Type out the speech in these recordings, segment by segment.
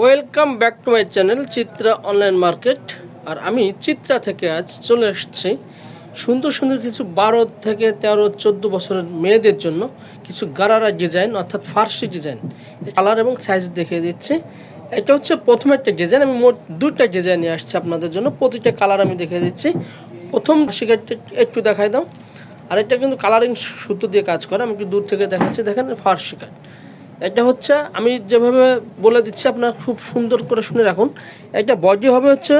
Welcome back to my channel Chitra online market আর আমি চিত্রা থেকে আজ চলে এসেছি। সুন্দর সুন্দর কিছু বারো থেকে তেরো, চোদ্দ বছরের মেয়েদের জন্য কিছু গারারা ডিজাইন, অর্থাৎ ফার্সি ডিজাইন। কালার এবং সাইজ দেখিয়ে দিচ্ছি। এটা হচ্ছে প্রথম একটা ডিজাইন। আমি মোট দুটা ডিজাইন নিয়ে আসছি আপনাদের জন্য। প্রতিটা কালার আমি দেখিয়ে দিচ্ছি। প্রথম শিকারটা একটু দেখাই দাও। আর এটা কিন্তু কালারিং সুতো দিয়ে কাজ করে। আমি একটু দূর থেকে দেখাচ্ছি। দেখেন, ফার্সি কাট এটা হচ্ছে, আমি যেভাবে বলে দিচ্ছি, আপনার খুব সুন্দর করে শুনে রাখুন। এটা বডি হবে হচ্ছে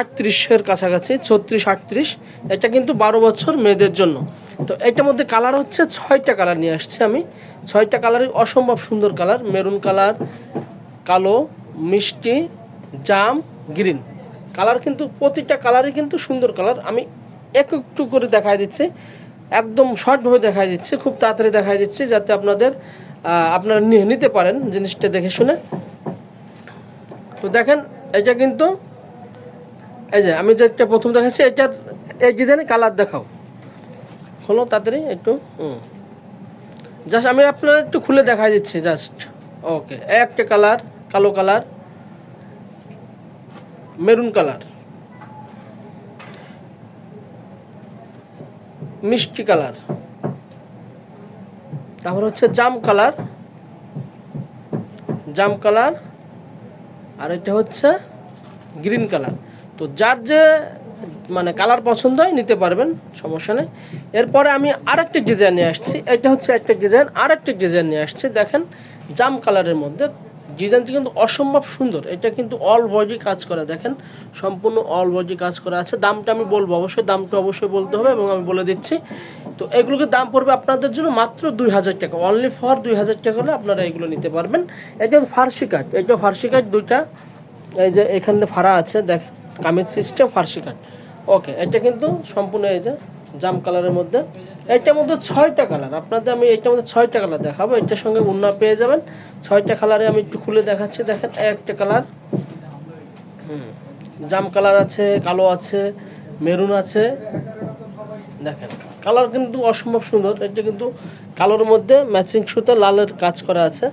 আটত্রিশের কাছাকাছি, ছত্রিশ, আটত্রিশ। এটা কিন্তু বারো বছর মেয়েদের জন্য। তো এটার মধ্যে কালার হচ্ছে ছয়টা কালার নিয়ে আসছি আমি। ছয়টা কালারই অসম্ভব সুন্দর কালার মেরুন কালার কালো, মিষ্টি, জাম গ্রিন কালার কিন্তু, প্রতিটা কালারই কিন্তু সুন্দর কালার আমি এক একটু করে দেখাই দিচ্ছি। একদম শর্টভাবে দেখা দিচ্ছি, খুব তাড়াতাড়ি দেখা দিচ্ছি যাতে আপনাদের আপনারা নিতে পারেন জিনিসটা দেখে শুনে। তো দেখেন, এটা কিন্তু, এই যে আমি যেটা প্রথম দেখাচ্ছি, এটার এই ডিজাইনে কালার দেখাও। হলো তাড়াতাড়ি একটু জাস্ট আমি আপনার একটু খুলে দেখাই দিচ্ছি জাস্ট ওকে একটা কালার কালো কালার মেরুন কালার মিষ্টি কালার। তারপর হচ্ছে জাম কালার। জাম কালার। আর এটা হচ্ছে গ্রিন কালার। তো যার যে মানে কালার পছন্দ হয় নিতে পারবেন, সমস্যা নেই। এরপরে আমি আরেকটা ডিজাইন নিয়ে আসছি। এটা হচ্ছে একটা ডিজাইন, আরেকটা ডিজাইন নিয়ে আসছি। দেখেন, জাম কালারের মধ্যে ডিজাইনটি কিন্তু অসম্ভব সুন্দর। এটা কিন্তু অল বডি কাজ করা, দেখেন। সম্পূর্ণ অল বডি কাজ করা আছে। দামটা আমি বলব, অবশ্যই দামটা অবশ্যই বলতে হবে এবং আমি বলে দিচ্ছি। তো এগুলোকে দাম পড়বে আপনাদের জন্য মাত্র দুই হাজার টাকা। অনলি ফর দুই হাজার টাকা হলে আপনারা এগুলো নিতে পারবেন। এটা ফার্সি কাঠ এটা ফার্সি কাঠ দুইটা, এই যে এখানে ফাড়া আছে, দেখেন, কামিজ সিস্টেম ফার্সি কাঠ। ওকে এটা কিন্তু সম্পূর্ণ এই যে জাম কালারের মধ্যে। এইটার মধ্যে ছয়টা কালার আপনাদের আমি এইটার মধ্যে ছয়টা কালার দেখাবো। এটার সঙ্গে উন্না পেয়ে যাবেন। ছয়টা কালারে আমি একটু খুলে দেখাচ্ছি। দেখেন, একটা কালার জাম কালার আছে, কালো আছে মেরুন আছে। দেখেন কালার কিন্তু অসম্ভব সুন্দর। এটা কিন্তু কালোর মধ্যে ম্যাচিং সুতো, লালের কাজ করা আছে।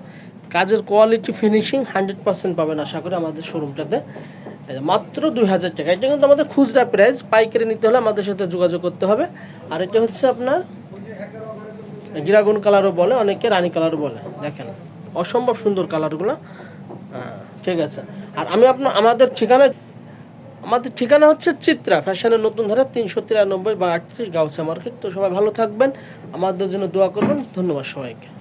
কাজের কোয়ালিটি ফিনিশিং হান্ড্রেড পার্সেন্ট পাবেন আশা করি আমাদের শোরুমটাতে মাত্র দুই হাজার টাকা। এটা কিন্তু আমাদের খুচরা প্রাইস পাইকারি নিতে হলে আমাদের সাথে যোগাযোগ করতে হবে। আর এটা হচ্ছে আপনার ড্রাগন কালারও বলে, অনেকে রানী কালারও বলে। দেখেন, অসম্ভব সুন্দর কালারগুলো। ঠিক আছে। আর আমি আপনার, আমাদের ঠিকানা আমাদের ঠিকানা হচ্ছে চিত্রা ফ্যাশনের নতুন ধারা তিনশো তিরানব্বই বা আটত্রিশ গাউসা মার্কেট। তো সবাই ভালো থাকবেন। আমাদের জন্য দোয়া করবেন। ধন্যবাদ সবাইকে।